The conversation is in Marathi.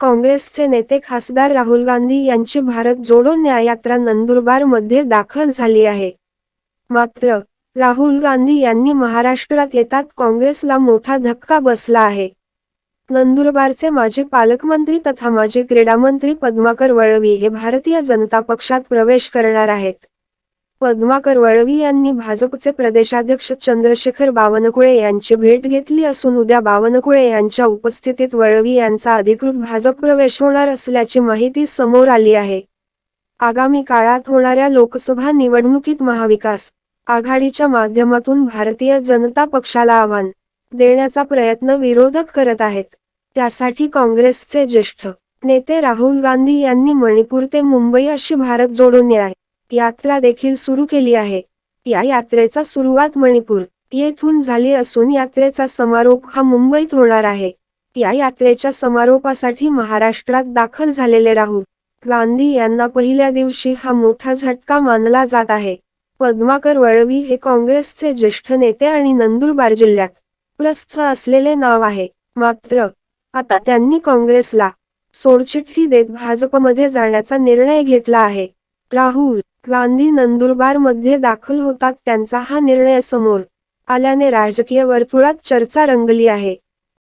काँग्रेसचे नेते खासदार राहुल गांधी यांची भारत जोडो न्याययात्रा नंदुरबारमध्ये दाखल झाली आहे. मात्र राहुल गांधी यांनी महाराष्ट्रात येतात काँग्रेसला मोठा धक्का बसला आहे. नंदुरबारचे माजी पालकमंत्री तथा माजी क्रीडामंत्री पद्माकर वळवी हे भारतीय जनता पक्षात प्रवेश करणार आहेत. पद्माकर वळवी यांनी भाजपचे प्रदेशाध्यक्ष चंद्रशेखर बावनकुळे यांची भेट घेतली असून उद्या बावनकुळे यांच्या उपस्थितीत वळवी यांचा अधिकृत भाजप प्रवेश होणार असल्याची माहिती समोर आली आहे. आगामी काळात होणाऱ्या लोकसभा निवडणुकीत महाविकास आघाडीच्या माध्यमातून भारतीय जनता पक्षाला आव्हान देण्याचा प्रयत्न विरोधक करत आहेत. त्यासाठी काँग्रेसचे ज्येष्ठ नेते राहुल गांधी यांनी मणिपूर ते मुंबई अशी भारत जोडून न्याय यात्रा देखील सुरू केली आहे. या यात्रेचा सुरुवात मणिपूर येथून झाली असून यात्रेचा समारोप हा मुंबईत होणार आहे. या यात्रेच्या समारोपासाठी महाराष्ट्रात दाखल झालेले राहुल गांधी यांना पहिल्या दिवशी हा मोठा झटका मानला जात आहे. पद्माकर वळवी हे काँग्रेसचे ज्येष्ठ नेते आणि नंदुरबार जिल्ह्यात प्रस्थ असलेले नाव आहे. मात्र आता त्यांनी काँग्रेसला सोडचिठ्ठी देत भाजपमध्ये जाण्याचा निर्णय घेतला आहे. राहुल गांधी नंदुरबारमध्ये दाखल होतात त्यांचा हा निर्णय समोर आल्याने राजकीय वर्तुळात चर्चा रंगली आहे.